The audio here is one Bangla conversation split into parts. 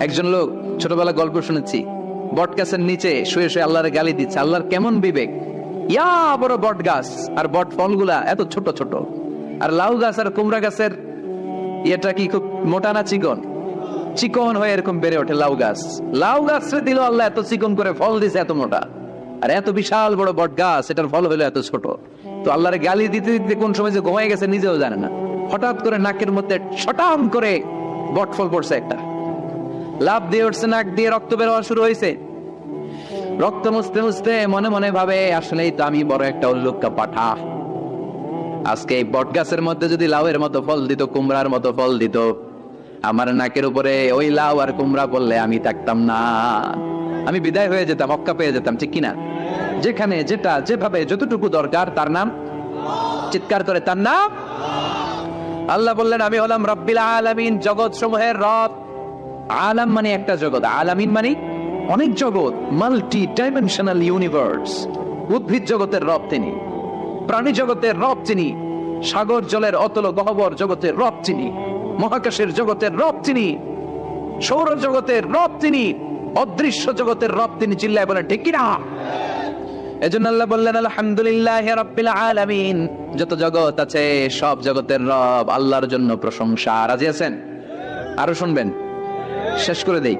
একজন লোক, ছোটবেলা গল্প শুনেছি। বট গাছের নিচে শুয়ে শুয়ে আল্লাহর গালি দিচ্ছে। আল্লাহর কেমন বিবেক? ইয়া বড় বট গাছ আর বট ফলগুলা এত ছোট ছোট। আর লাউ গাছ আর কুমড়া গাছের ইয়েটা কি খুব মোটা না চিকন? চিকন হয়ে এরকম বেড়ে ওঠে লাউ গাছ। লাউ গাছ দিল আল্লাহ, এত চিকন করে ফল দিছে এত মোটা। আর এত বিশাল বড় বট গাছ এটার ফল হলো এত ছোট। তো আল্লাহর গালি দিতে দিতে কোন সময় যে ঘুমাই গেছে নিজেও জানে না। হঠাৎ করে নাকের মধ্যে ছটাম করে বট ফল পড়ছে একটা। লাভ দিয়ে উঠছে, নাক দিয়ে রক্ত বের হওয়া শুরু হয়েছে। রক্ত মুছতে মুছতে মনে মনে ভাবে, আসলেই তো আমি বড় একটা উল্লুক্কা পাঠা। আজকে এই বট গাছের মধ্যে যদি লাউয়ের মতো ফল দিত, কুমড়ার মতো ফল দিত, আমার নাকের উপরে ওই লাউ আর কুমড়া পড়লে আমি থাকতাম না। আমি বিদায় হয়ে যেতাম, অক্কা পেয়ে যেতাম, ঠিক কিনা? যেখানে যেটা, যেভাবে যতটুকু দরকার, তার নাম চিৎকার করে তার নাম। আল্লাহ বললেন, আমি হলাম রব্বিল আলামিন জগৎ সমূহের রব। আলাম মানে একটা জগৎ, আলামিন মানে অনেক জগৎ মাল্টি ডাইমেনশনাল ইউনিভার্স উদ্ভিদ জগতের রব তিনি, প্রাণী জগতের রব তিনি, সাগর জলের অতল গহবর জগতের রব তিনি, মহাকাশের জগতের রব তিনি, সৌর জগতের রব তিনি, অদৃশ্য জগতের রব তিনি চিল্লায় বলেন, ঠিক কিনা? এজন্য আল্লাহ বললেন, আলহামদুলিল্লাহ রাব্বিল আলামিন। যত জগৎ আছে, সব জগতের রব আল্লাহর জন্য প্রশংসা। রাজি আছেন? আরও শুনবেন? শেষ করে দেই।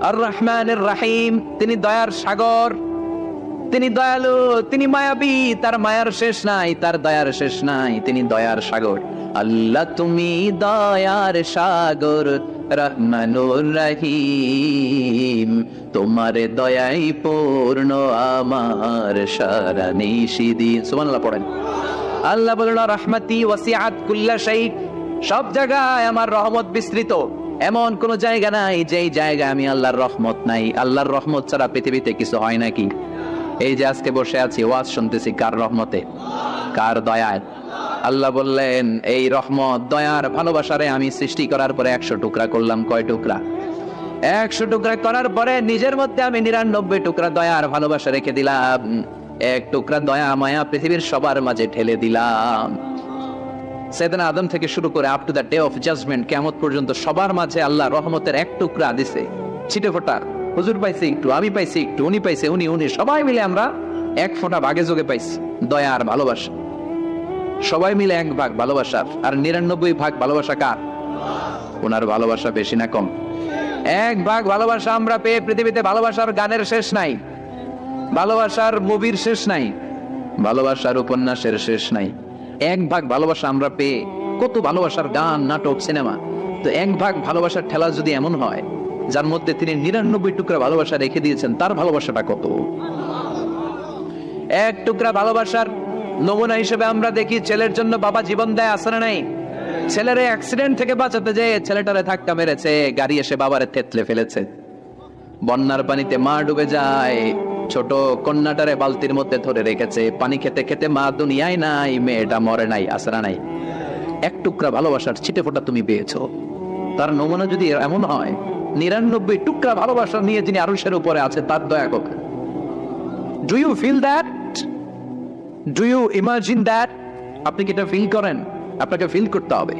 আর রহমানের রাহিম, তিনি দয়ার সাগর, তিনি দয়ালু, তিনি মায়াবী, তার মায়ার শেষ নাই, তার দয়ার শেষ নাই, তিনি দয়ার সাগর। আল্লাহ, তুমি দয়ার সাগর, রহমানুর রহিম। তোমার দয়াই পূর্ণ, আমার সারা নিশিদি সুবহানাল্লাহ, পড়েন। আল্লাহ বলল, রহমতি ওয়াসিআত কুল্লা শাই সব জায়গায় আমার রহমত বিস্তৃত। এমন কোন জায়গা নাই যেই জায়গায় আমি আল্লাহর রহমত নাই। আল্লাহর রহমত ছাড়া পৃথিবীতে কিছু হয় নাকি? এই যে আজকে বসে আছি, ওয়াজ শুনতেছি কার রহমতে? কার দয়ায়? আল্লাহ বললেন, এই রহমত, দয়ার ভালোবাসারে আমি সৃষ্টি করার পরে একশো টুকরা করলাম। কয় টুকরা? একশো টুকরা করার পরে নিজের মধ্যে আমি নিরানব্বই টুকরা দয়ার ভালোবাসা রেখে দিলাম। এক টুকরা দয়া মায়া পৃথিবীর সবার মাঝে ঠেলে দিলাম। সেদিন আদম থেকে শুরু করে up to the day of judgement কেমত পর্যন্ত সবার মাঝে আল্লাহ রহমতের এক টুকরা দিছে। ছিটে ফোটা। হুজুর পাইছে একটু, আমি পাইছি একটু, উনি পাইছে, উনি উনি, সবাই মিলে আমরা এক ফোঁটা ভাগে যোগে পাইছি। দয়া আর ভালোবাসা। সবাই মিলে এক ভাগ ভালোবাসার। আর নিরানব্বই ভাগ ভালোবাসা কার? ওনার ভালোবাসা বেশি না কম। এক ভাগ ভালোবাসা আমরা পেয়ে পৃথিবীতে ভালোবাসার গানের শেষ নাই। ভালোবাসার মুভির শেষ নাই। ভালোবাসার উপন্যাসের শেষ নাই। এক ভাগ ভালোবাসা আমরা পেয়ে কত ভালোবাসার গান, নাটক, সিনেমা। তো এক ভাগ ভালোবাসার ঠেলা যদি এমন হয়, যার মধ্যে তিনি নিরানব্বই টুকরা ভালোবাসা রেখে দিয়েছেন, তার ভালোবাসাটা কত? এক টুকরা ভালোবাসার নমুনা হিসেবে আমরা দেখি, ছেলের জন্য বাবা জীবন দেয় আসলে নাই? ছেলের অ্যাক্সিডেন্ট থেকে বাঁচাতে যে ছেলেটারে ধাক্কা মেরেছে, গাড়ি এসে বাবারে থেতলে ফেলেছে। বন্যার পানিতে মা ডুবে যায় ছোট কন্যাটারে বালতির মধ্যে ধরে রেখেছে। পানি খেতে খেতে মা দুনিয়ায় নাই, মেয়েটা মরে নাই আসরা নাই। এক টুকরা ভালোবাসার ছিটে ফোটা তুমি পেয়েছ। তার নমুনা যদি এমন হয়, নিরানব্বই টুকরা ভালোবাসা নিয়ে যিনি আরুষের উপরে আছে, তার দয়া কথা do you feel that do you imagine that আপনি কি এটা ফিল করেন? আপনাকে ফিল করতে হবে।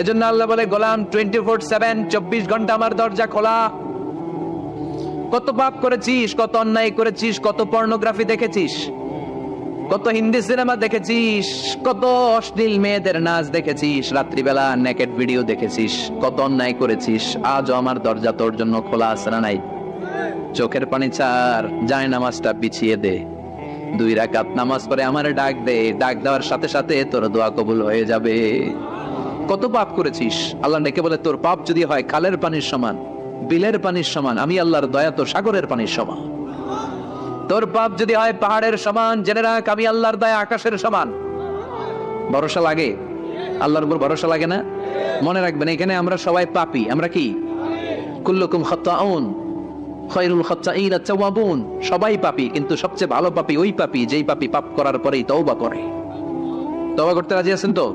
এজন্য আল্লাহ বলে, গোলাম টোয়েন্টি ফোর সেভেন চব্বিশ ঘণ্টা আমার দরজা খোলা। কত পাপ করেছিস, কত অন্যায় করেছিস, কত পর্নোগ্রাফি দেখেছিস, কত হিন্দি সিনেমা দেখেছিস, কত অশ্লীল মেয়েদের নাচ দেখেছিস, রাত্রিবেলা নেকেট ভিডিও দেখেছিস, কত অন্যায় করেছিস, আজও আমার দরজা তোর জন্য খোলা আছে না নাই? চোখের পানি চার যায় নামাজটা পিছিয়ে দে। দুই রাকাত নামাজ পড়ে আমারে ডাক দে, ডাক দেওয়ার সাথে সাথে তোর দোয়া কবুল হয়ে যাবে। কত পাপ করেছিস? আল্লাহ ডেকে বলে, তোর পাপ যদি হয়, খালের পানির সমান। বিলের পানির সমান, আমি আল্লাহর দয়া তো সাগরের পানির সমান। তোর পাপ যদি হয় পাহাড়ের সমান, জেনে রাখ, আমি আল্লাহর দয়া আকাশের সমান। ভরসা লাগে? আল্লাহর উপর ভরসা লাগে না? মনে রাখবেন, এখানে আমরা সবাই পাপি। আমরা কি? কুল্লুকুম আত-তাওয়াবুন সবাই পাপি, কিন্তু সবচেয়ে ভালো পাপি ওই পাপি, যেই পাপি পাপ করার পরেই তওবা করে। তওবা করতে রাজি আছেন তো?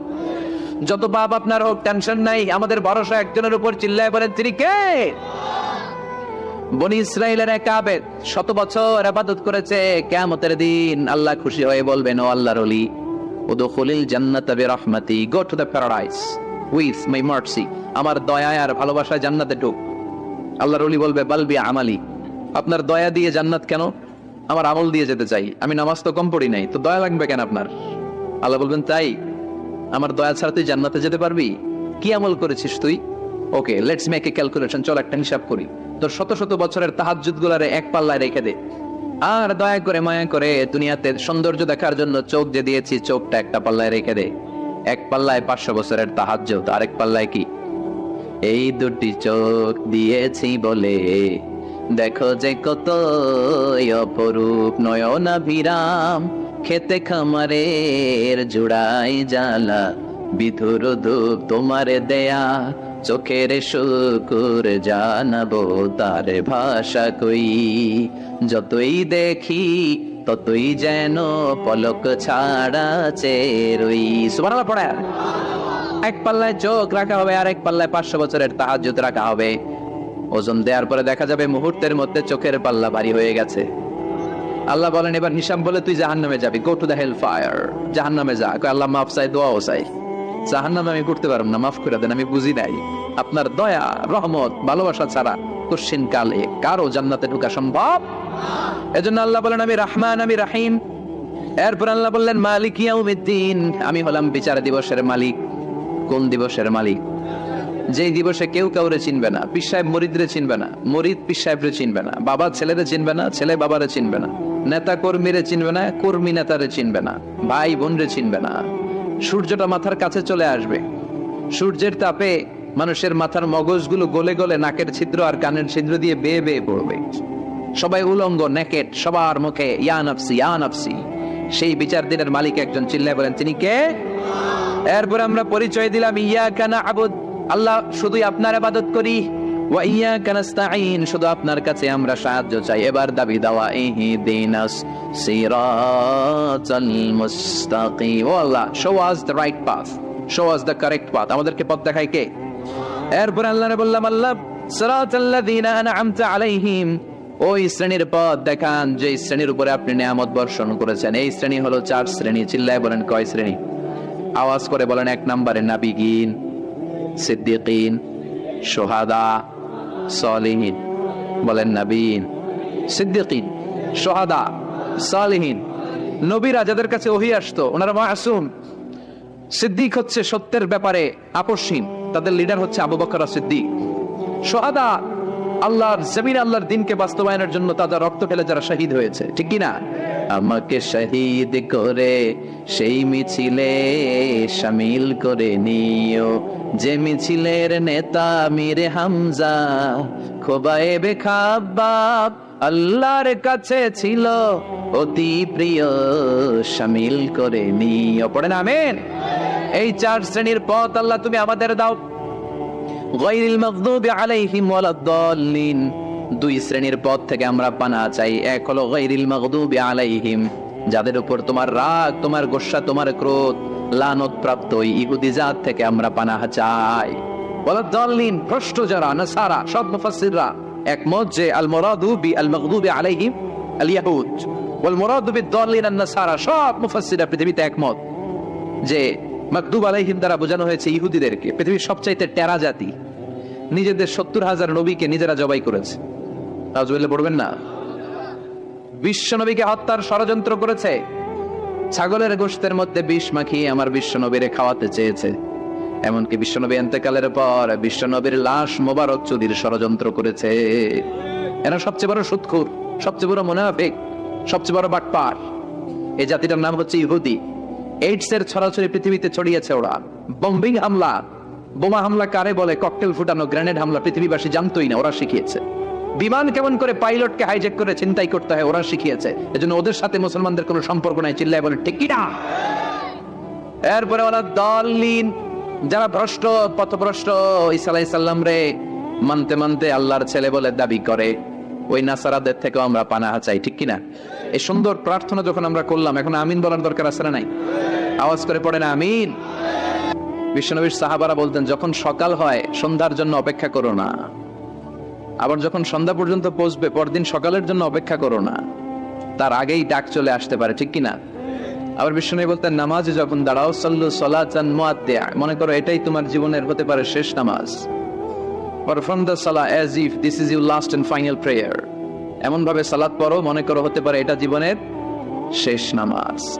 যত পাপ আপনার হোক টেনশন নাই। আমাদের ভরসা একজনের উপর চিল্লায় বলেন, তিনি কে? বনি ইসরায়েলের এক আবেদ শত বছর আবাদত করেছে। কিয়ামতের দিন আল্লাহ খুশি হয়ে বলবেন, ও আল্লাহর উদখুলিল জান্নাতা বিরহমাতি, go to the paradise with my mercy আমার দয়ায় আর ভালোবাসায় জান্নাতে ঢুক। আল্লাহর অলি বলবে বালবি আমালি, আপনার দয়া দিয়ে জান্নাত কেন? আমার আমল দিয়ে যেতে চাই। আমি নামাজ তো কম পড়ি নাই, তো দয়া লাগবে কেন আপনার? আল্লাহ বলবেন, তাই আমার দয়া ছাড়া তুই জান্নাতে যেতে পারবি? কি আমল করেছিস তুই? Okay let's make a calculation চল একটা হিসাব করি। তোর শত শত বছরের তাহাজ্জুদ গুলারে এক পাল্লায় রেখে দে। আর দয়া করে, মায়া করে দুনিয়াতে সৌন্দর্য দেখার জন্য চোখ যে দিয়েছি, চোখটা একটা পাল্লায় রেখে দে। এক পাল্লায় পাঁচশো বছরের তাহাজ্জুদ, আরেক পাল্লায় কি? এই দুটি চোখ দিয়েছি বলে। দেখো যে কত অপরূপ নয়না বিরাম খেতে খামারের জুড়াই জ্বালা। বিধুর ধূপ তোমারে দেয়া, চোখের শুকুর জানাব তার ভাষা কই। যতই দেখি, ততই যেন পলক ছাড়া চেরই সুবহানাল্লাহ পড়ে। এক পাল্লায় চোখ রাখা হবে আর এক পাল্লায় পাঁচশো বছরের তাহাজুদ রাখা হবে। ওজন দেওয়ার পরে দেখা যাবে মুহূর্তের মধ্যে চোখের পাল্লা ভারী হয়ে গেছে। আল্লাহ বলেন, এবার হিসাব বলে তুই জাহান নামে যাবি। Go to the hell fire জাহান নামে যা আল্লাহ, মাফ চাই, দোয়াও চাই। জাহান নামে আমি করতে পারব না, মাফ করে দেন, আমি বুঝি নাই। আপনার দয়া, রহমত, ভালোবাসা ছাড়া কোশ্চিন কালে কারও জান্নাতে ঢোকা সম্ভব? এজন্য আল্লাহ বলেন, আমি রাহমান, আমি রাহিম। এরপর আল্লাহ বললেন, মালিক ইয়াউমিদ্দিন। আমি হলাম বিচার দিবসের মালিক। কোন দিবসের মালিক? যেই দিবসে কেউ কাউরে চিনবে না। পিস সাহেব মরিদরে চিনবে না। মরিদ পিস সাহেবরে চিনবে না। বাবা ছেলেরে চিনবে না, ছেলে বাবারে চিনবে না। নেতা কর্মীরে চিনবে না, কর্মী নেতারে চিনবে না ভাই বোনরে চিনবে না। সূর্যটা মাথার কাছে চলে আসবে। সূর্যের তাপে মানুষের মাথার মগজগুলো গলে গলে নাকের ছিদ্র আর কানের ছিদ্র দিয়ে বেয়ে বেয়ে পড়বে। সবাই উলঙ্গ, নেকেট, সবার মুখে, ইয়া নফসি ইয়া নফসি। সেই বিচার দিনের মালিক একজন চিল্লায় বলেন, তিনি কে? এরপর আমরা পরিচয় দিলাম ইয়া কানা আবুদ আল্লাহ, শুধুই আপনার আবাদত করি। ওয়া ইয়া কানাস্তাইন শুধু আপনার কাছে আমরা সাহায্য চাই। এবার দাবি দাওয়া ইহি দিনাস সিরাতাল মুস্তাকিম। O Allah show us the right path show us the correct path আমাদেরকে পথ দেখায় কে? এরপর আল্লাহরে বললাম, আল্লাহ সিরাতাল্লাযীনা আনআমতা আলাইহিম। ওই শ্রেণির পথ দেখান যে শ্রেণির উপরে আপনি নিয়ামত বর্ষণ করেছেন। এই শ্রেণি হলো চার শ্রেণি, চিল্লায় বলেন কয় শ্রেণি? আওয়াজ করে বলেন এক নম্বরে নাবিগিন, সিদ্দিকিন সোহাদা সলিহীন, বলেন নাবিন সিদ্দিকিন, সোহাদা, সলিহীন, নবীরা যাদের কাছে ওহি আসতো, ওনারা মাসুম। সিদ্দিক হচ্ছে সত্যের ব্যাপারে আপসহীন তাদের লিডার হচ্ছে আবু বকর সিদ্দিক। সোহাদা আল্লাহর, জমিন আল্লাহর দিনকে বাস্তবায়নের জন্য তাদের রক্ত ফেলে যারা শহীদ হয়েছে, ঠিক কি না? আমাকে শহীদ করে, সেই মিছিলে শামিল করে নিও। যে মিছিলের নেতা মিরে হামজা, খোবায়েবে খাবাব আল্লাহর কাছে ছিল, অতি প্রিয় শামিল করে নিও। পড়েন, আমেন। এই চার শ্রেণির পথ আল্লাহ তুমি আমাদের দাও। গায়রিল মাগদুবি আলাইহিম ওয়ালাদ-দাল্লিন। দুই শ্রেণির পথ থেকে আমরা পানা চাই। এক হলো গায়রিল মাগদুবি আলাইহিম, যাদের উপর তোমার রাগ, তোমার গোসা, তোমার ক্রোধ, লানত প্রাপ্ত ইহুদি জাত থেকে আমরা পানাহ চাই। ওয়ালাদ-দাল্লিন ভ্রষ্ট যারা, নাসারা, সব মুফাসসিররা, একমত যে আল মুরাদু বি আল মাগদুবি আলাইহিম আল ইয়াহুদ ওয়াল মুরাদু বিদ-দাল্লিন আন-নাসারা সব মুফাসসিররা পৃথিবীতে একমত যে মাকদুব আলাইহিম দ্বারা বোঝানো হয়েছে ইহুদিদেরকে, পৃথিবীর সবচাইতে টেরা জাতি। নিজেদের সত্তর হাজার নবীকে নিজেরা জবাই করেছে। রাজুয়েলে পড়বেন না। বিশ্ব নবীকে হত্যার ষড়যন্ত্র করেছে। ছাগলের গোষ্ঠের মধ্যে বিষ মাখিয়ে আমার বিশ্ব নবীরে খাওয়াতে চেয়েছে। এমনকি বিশ্বনবী এন্তেকালের পর বিশ্বনবীর লাশ মোবারক চুরির ষড়যন্ত্র করেছে। এরা সবচেয়ে বড় সুৎখুর, সবচেয়ে বড় মোনাফিক, সবচেয়ে বড় বাটপার। এই জাতিটার নাম হচ্ছে ইহুদি। এইডস এর ছড়াছড়ি পৃথিবীতে ছড়িয়েছে ওরা। বম্বিং হামলা। বোমা হামলা কারে বলে ককটেল ফুটানো, গ্রেনেড হামলা পৃথিবীবাসী জানতোই না, ওরা শিখিয়েছে। বিমান কেমন করে পাইলটকে হাইজ্যাক করে চিন্তাই করতে হয়, ওরা শিখিয়েছে। এজন্য ওদের সাথে মুসলমানদের কোনো সম্পর্ক নাই, চিল্লায় বলে, ঠিক না এরপরে ওরা দলিন যারা ভ্রষ্ট, পথভ্রষ্ট ইসা সাল্লাম রে, মানতে মানতে আল্লাহর ছেলে বলে দাবি করে, ওই নাসারাদের থেকেও আমরা পানাহা চাই, ঠিক কিনা? এই সুন্দর প্রার্থনা যখন আমরা করলাম, এখন আমিন বলার দরকার আছে না নাই? আওয়াজ করে পড়ে না আমিন। বিশ্বনবীর সাহাবারা বলতেন, যখন সকাল হয়, সন্ধ্যার জন্য অপেক্ষা করো না। আবার যখন সন্ধ্যা পর্যন্ত পৌঁছবে, পরদিন সকালের জন্য অপেক্ষা করো না। তার আগেই ডাক চলে আসতে পারে, ঠিক কিনা? আবার বিষ্ণু বলতেন, নামাজে যখন দাঁড়াও, সাল্লু সলাচান মুআদ্দিয়া। মনে করো, এটাই তোমার জীবনের হতে পারে শেষ নামাজ। পারফর্ম দ্য সালা as if this is your last and final prayer এমন ভাবে সালাত পড়ো, মনে করো, হতে পারে এটা জীবনের শেষ নামাজ।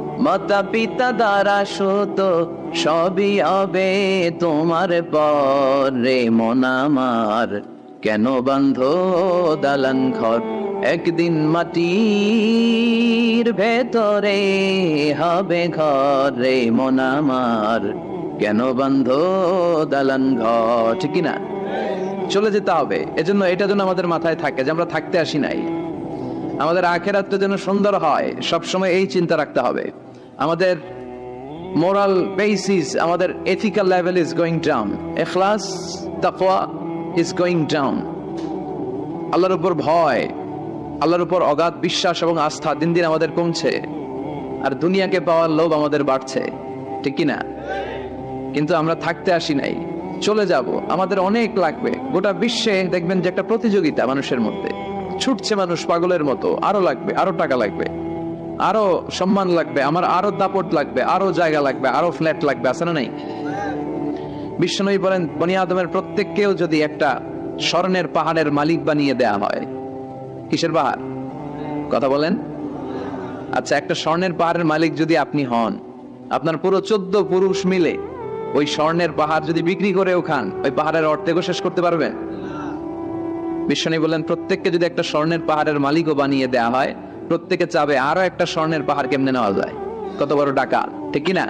মাতা পিতা দ্বারা সুত সবই হবে তোমার পর। পরে মনামার কেন বান্ধ দালান ঘর? একদিন মাটির ভেতরে হবে ঘর। ঘরে মনামার কেন বান্ধ দালান ঘর? ঠিক না চলে যেতে হবে। এজন্য এটা যেন আমাদের মাথায় থাকে যে আমরা থাকতে আসি নাই। আমাদের আখের আখেরাতটা যেন সুন্দর হয়। সবসময় এই চিন্তা রাখতে হবে। আমাদের মোরাল বেসিস আমাদের ethical level is going down এখলাস তাকওয়া ইজ গোয়িং ডাউন আল্লাহর উপর ভয়, আল্লাহর উপর অগাধ বিশ্বাস এবং আস্থা দিন দিন আমাদের কমছে। আর দুনিয়াকে পাওয়ার লোভ আমাদের বাড়ছে। ঠিক কি না কিন্তু আমরা থাকতে আসি নাই। চলে যাব। আমাদের অনেক লাগবে। গোটা বিশ্বে দেখবেন যে একটা প্রতিযোগিতা মানুষের মধ্যে। ছুটছে মানুষ পাগলের মতো। আরও লাগবে, আরও টাকা লাগবে। আরও সম্মান লাগবে, আমার আরও দাপট লাগবে, আরও জায়গা লাগবে, আরও ফ্ল্যাট লাগবে, আছে না নাই? বিষ্ণনবী বলেন, বনি আদমের প্রত্যেককেও যদি একটা স্বর্ণের পাহাড়ের মালিক বানিয়ে দেয়া হয়, কিসের পাহাড়? কথা বলেন। আচ্ছা একটা স্বর্ণের পাহাড়ের মালিক যদি আপনি হন, আপনার পুরো চোদ্দ পুরুষ মিলে ওই স্বর্ণের পাহাড় যদি বিক্রি করেও খান, ওই পাহাড়ের অর্ধেকও শেষ করতে পারবেন? বিশ্বনী বলেন, প্রত্যেককে যদি একটা স্বর্ণের পাহাড়ের মালিকও বানিয়ে দেওয়া হয় প্রত্যেকে চাবে আরও একটা স্বর্ণের পাহাড় কেমনে নেওয়া যায়? কত বড় টাকা ঠিক কিনা?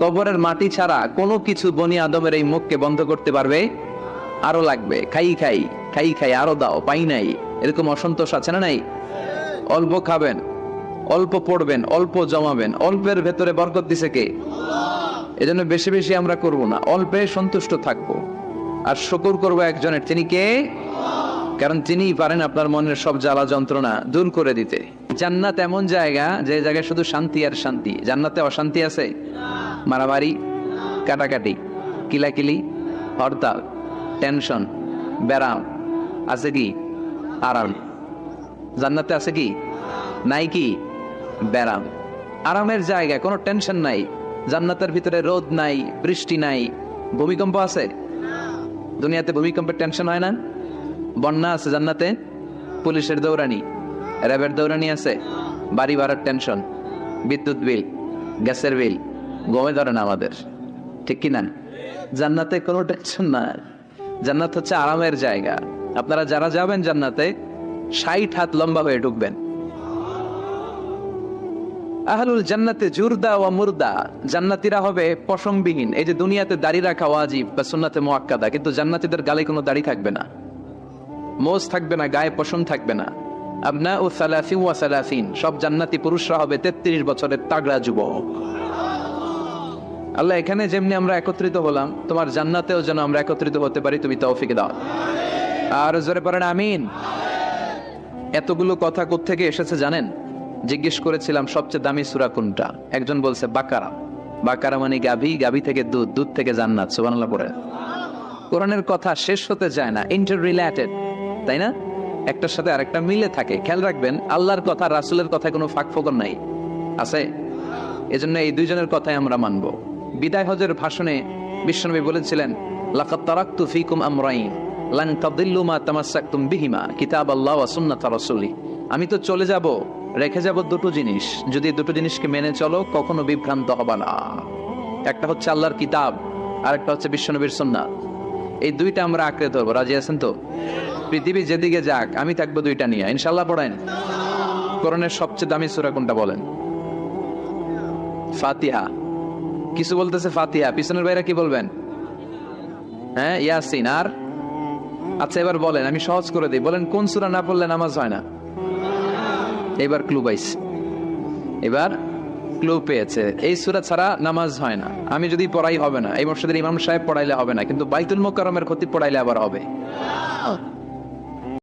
কবরের মাটি ছাড়া কোনো কিছু বনি আদমের এই মুখকে বন্ধ করতে পারবে? আরও লাগবে, খাই খাই খাই খাই, আরও দাও, পাই নাই। এরকম অসন্তোষ আছে না নাই? অল্প খাবেন, অল্প পড়বেন, অল্প জমাবেন, অল্পের ভেতরে বরকত দিছে কে? এজন্য বেশি বেশি আমরা করব না, অল্পে সন্তুষ্ট থাকব। আর শুকুর করব একজনের, তিনি কে? কারণ তিনিই পারেন আপনার মনের সব জ্বালা যন্ত্রণা দূর করে দিতে। জান্নাত এমন জায়গা যে জায়গায় শুধু শান্তি আর শান্তি। জান্নাতে অশান্তি আছে? মারামারি, কাটাকাটি, কিলাকিলি, হরতাল, টেনশন, ব্যারাম, আছে কি? আরাম। জান্নাতে আছে কি? নাই কি? ব্যারাম। আরামের জায়গা, কোনো টেনশন নাই। জান্নাতের ভিতরে রোদ নাই, বৃষ্টি নাই। ভূমিকম্প আছে? দুনিয়াতে ভূমিকম্পের টেনশন হয় না? বন্যা আছে জান্নাতে, পুলিশের দৌড়ানি, র্যাবের দৌড়ানি আছে, বাড়ি ভাড়ার টেনশন, বিদ্যুৎ বিল, গ্যাসের বিল, গমে ধরে না আমাদের। ঠিক কি না জান্নাতে কোনো টেনশন না জান্নাত হচ্ছে আরামের জায়গা। আপনারা যারা যাবেন জান্নাতে, ষাট হাত লম্বা হয়ে ঢুকবেন। আহলুল জান্নাতে জুরদা ওয়া মুরদা। জান্নাতীরা হবে পশমবিহীন। এই যে দুনিয়াতে দাড়ি রাখা ওয়াজিব বা সুন্নাতে মুআক্কাদা, কিন্তু জান্নাতীদের গালে কোনো দাড়ি থাকবে না। মোজ থাকবে না, গায়ে পশম থাকবে না। আবনা ও সালাফিন ওয়া সালাফিন সব জান্নাতি পুরুষরা হবে তেত্রিশ বছরের তাগড়া যুবক। আল্লাহ এখানে যেমনি আমরা একত্রিত হলাম, তোমার জান্নাতেও যেন আমরা একত্রিত হতে পারি, তুমি তৌফিক দাও। আর জোরে পড়েন, আমিন। এতগুলো কথা কোত্থেকে এসেছে জানেন? জিজ্ঞেস করেছিলাম, সবচেয়ে দামি সুরা কোনটা? একজন বলছে, বাকারা। বাকারা মানে গাভী গাভী থেকে দুধ দুধ থেকে জান্নাত, সুবহানাল্লাহ পড়ে কোরআনের কথা শেষ হতে যায় না ইন্টার রিলেটেড তাই না? একটার সাথে আরেকটা মিলে থাকে। খেয়াল রাখবেন, আল্লাহর কথা, রাসূলের কথা কোনো ফাঁক ফোকর নাই। আছে? এজন্য এই দুইজনের কথাই আমরা মানব। বিদায় হজের ভাষণে বিশ্বনবী বলেছিলেন আমি তো চলে যাব, রেখে যাব দুটো জিনিস। যদি দুটো জিনিসকে মেনে চলো, কখনো বিভ্রান্ত হবে না। একটা হচ্ছে আল্লাহর কিতাব আর একটা হচ্ছে বিশ্বনবীর সুন্নাত। এই দুইটা আমরা আঁকড়ে ধরবো। রাজি আছেন তো? পৃথিবী যেদিকে যাক, আমি থাকব দুইটা নিয়ে। ইনশাল্লাহ পড়েন। কোরআনের সবচেয়ে দামি সূরা কোনটা বলেন? ফাতিহা। কিছু বলতেছে ফাতিহা। পিছনের বাইরে কি বলবেন? হ্যাঁ ইয়াসিন। আর? আচ্ছা এবার বলেন, আমি সহজ করে দিই। বলেন, কোন সূরা না পড়লে নামাজ হয় না? এবার ক্লু পাইছি। এবার ক্লু পেয়েছে। এই সুরা ছাড়া নামাজ হয় না। আমি যদি পড়াই হবে না, এই মসজিদের ইমাম সাহেব পড়াইলে হবে না, কিন্তু বাইতুল মোকারমের ক্ষতি পড়াইলে আবার হবে।